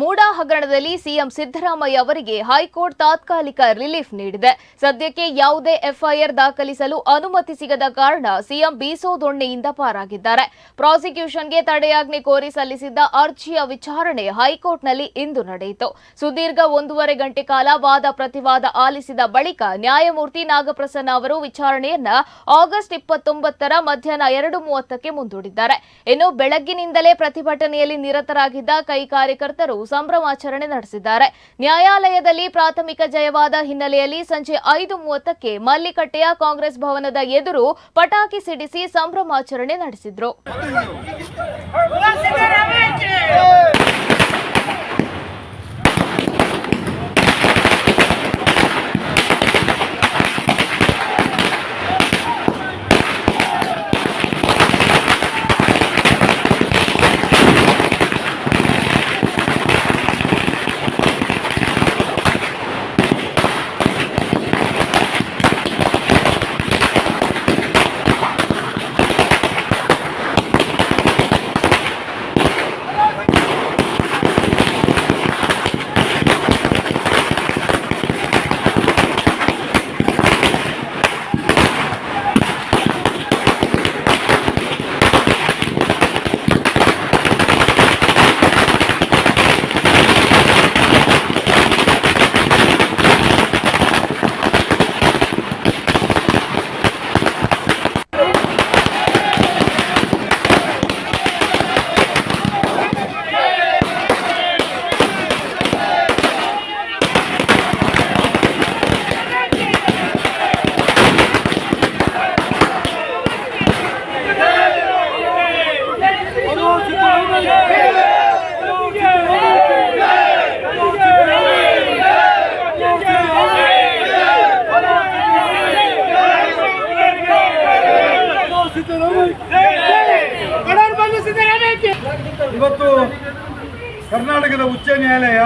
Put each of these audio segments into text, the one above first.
ಮೂಡಾ ಹಗರಣದಲ್ಲಿ ಸಿಎಂ ಸಿದ್ದರಾಮಯ್ಯ ಅವರಿಗೆ ಹೈಕೋರ್ಟ್ ತಾತ್ಕಾಲಿಕ ರಿಲೀಫ್ ನೀಡಿದೆ. ಸದ್ಯಕ್ಕೆ ಯಾವುದೇ ಎಫ್ಐಆರ್ ದಾಖಲಿಸಲು ಅನುಮತಿ ಸಿಗದ ಕಾರಣ ಸಿಎಂ ಬೀಸೋ ದೊಣ್ಣೆಯಿಂದ ಪಾರಾಗಿದ್ದಾರೆ. ಪ್ರಾಸಿಕ್ಯೂಷನ್ಗೆ ತಡೆಯಾಜ್ಞೆ ಕೋರಿ ಸಲ್ಲಿಸಿದ್ದ ಅರ್ಜಿಯ ವಿಚಾರಣೆ ಹೈಕೋರ್ಟ್ನಲ್ಲಿ ಇಂದು ನಡೆಯಿತು. ಸುದೀರ್ಘ ಒಂದೂವರೆ ಗಂಟೆ ಕಾಲ ವಾದ ಪ್ರತಿವಾದ ಆಲಿಸಿದ ಬಳಿಕ ನ್ಯಾಯಮೂರ್ತಿ ನಾಗಪ್ರಸನ್ನ ಅವರು ವಿಚಾರಣೆಯನ್ನ ಆಗಸ್ಟ್ ಇಪ್ಪತ್ತೊಂಬತ್ತರ ಮಧ್ಯಾಹ್ನ ಎರಡು ಮೂವತ್ತಕ್ಕೆ ಮುಂದೂಡಿದ್ದಾರೆ. ಇನ್ನು ಬೆಳಗ್ಗಿನಿಂದಲೇ ಪ್ರತಿಭಟನೆಯಲ್ಲಿ ನಿರತರಾಗಿದ್ದ ಕೈ ಕಾರ್ಯಕರ್ತರು ಸಂಭ್ರಮಾಚರಣೆ ನಡೆಸಿದ್ದಾರೆ. ನ್ಯಾಯಾಲಯದಲ್ಲಿ ಪ್ರಾಥಮಿಕ ಜಯವಾದ ಹಿನ್ನೆಲೆಯಲ್ಲಿ ಸಂಜೆ ಐದು ಮೂವತ್ತಕ್ಕೆ ಮಲ್ಲಿಕಟ್ಟೆಯ ಕಾಂಗ್ರೆಸ್ ಭವನದ ಎದುರು ಪಟಾಕಿ ಸಿಡಿಸಿ ಸಂಭ್ರಮಾಚರಣೆ ನಡೆಸಿದ್ರು. ಇವತ್ತು ಕರ್ನಾಟಕದ ಉಚ್ಚ ನ್ಯಾಯಾಲಯ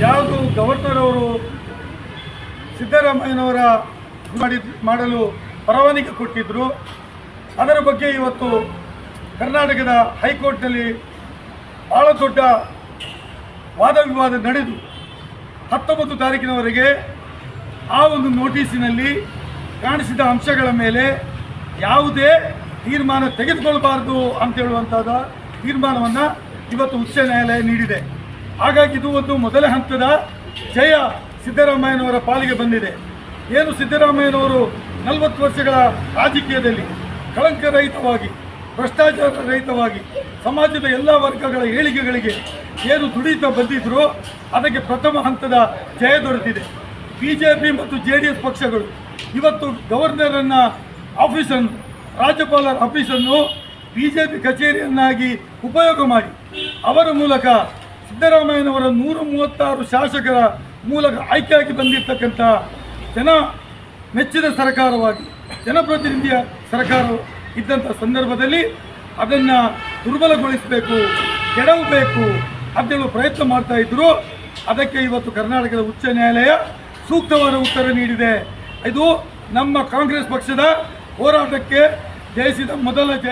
ಯಾವುದು ಗವರ್ನರ್ ಅವರು ಸಿದ್ದರಾಮಯ್ಯನವರ ಮಾಡಿ ಮಾಡಲು ಪರವಾನಗಿ ಕೊಟ್ಟಿದ್ದರು ಅದರ ಬಗ್ಗೆ ಇವತ್ತು ಕರ್ನಾಟಕದ ಹೈಕೋರ್ಟ್ನಲ್ಲಿ ಭಾಳ ದೊಡ್ಡ ವಾದ ವಿವಾದ ನಡೆದು, ಹತ್ತೊಂಬತ್ತು ತಾರೀಕಿನವರೆಗೆ ಆ ಒಂದು ನೋಟಿಸಿನಲ್ಲಿ ಕಾಣಿಸಿದ ಅಂಶಗಳ ಮೇಲೆ ಯಾವುದೇ ತೀರ್ಮಾನ ತೆಗೆದುಕೊಳ್ಬಾರ್ದು ಅಂತ ಹೇಳುವಂಥದ್ದು ತೀರ್ಮಾನವನ್ನು ಇವತ್ತು ಉಚ್ಚ ನ್ಯಾಯಾಲಯ ನೀಡಿದೆ. ಹಾಗಾಗಿ ಇದು ಒಂದು ಮೊದಲ ಹಂತದ ಜಯ ಸಿದ್ದರಾಮಯ್ಯನವರ ಪಾಲಿಗೆ ಬಂದಿದೆ. ಏನು ಸಿದ್ದರಾಮಯ್ಯನವರು ನಲವತ್ತು ವರ್ಷಗಳ ರಾಜಕೀಯದಲ್ಲಿ ಕಳಂಕರಹಿತವಾಗಿ ಭ್ರಷ್ಟಾಚಾರ ರಹಿತವಾಗಿ ಸಮಾಜದ ಎಲ್ಲ ವರ್ಗಗಳ ಏಳಿಗೆಗಳಿಗೆ ಏನು ದುಡಿತಾ ಬಂದಿದ್ರು ಅದಕ್ಕೆ ಪ್ರಥಮ ಹಂತದ ಜಯ ದೊರೆತಿದೆ. ಬಿ ಜೆ ಪಿ ಮತ್ತು ಜೆ ಡಿ ಎಸ್ ಪಕ್ಷಗಳು ಇವತ್ತು ಗವರ್ನರನ್ನು, ಆಫೀಸನ್ನು ರಾಜ್ಯಪಾಲರ ಆಫೀಸನ್ನು ಬಿ ಜೆ ಪಿ ಕಚೇರಿಯನ್ನಾಗಿ ಉಪಯೋಗ ಮಾಡಿ. ಅವರ ಮೂಲಕ ಸಿದ್ದರಾಮಯ್ಯನವರ ನೂರ ಮೂವತ್ತಾರು ಶಾಸಕರ ಮೂಲಕ ಆಯ್ಕೆಯಾಗಿ ಬಂದಿರತಕ್ಕಂಥ ಜನ ಮೆಚ್ಚಿದ ಸರ್ಕಾರವಾಗಿ, ಜನಪ್ರತಿನಿಧಿಯ ಸರ್ಕಾರ ಇದ್ದಂಥ ಸಂದರ್ಭದಲ್ಲಿ ಅದನ್ನು ದುರ್ಬಲಗೊಳಿಸಬೇಕು, ಕೆಡವಬೇಕು ಅಂತೇಳುವ ಪ್ರಯತ್ನ ಮಾಡ್ತಾ ಇದ್ದರು ಅದಕ್ಕೆ ಇವತ್ತು ಕರ್ನಾಟಕದ ಉಚ್ಚ ನ್ಯಾಯಾಲಯ ಸೂಕ್ತವಾದ ಉತ್ತರ ನೀಡಿದೆ. ಇದು ನಮ್ಮ ಕಾಂಗ್ರೆಸ್ ಪಕ್ಷದ ಹೋರಾಟಕ್ಕೆ ಜಯಿಸಿದ ಮೊದಲ ಜಯ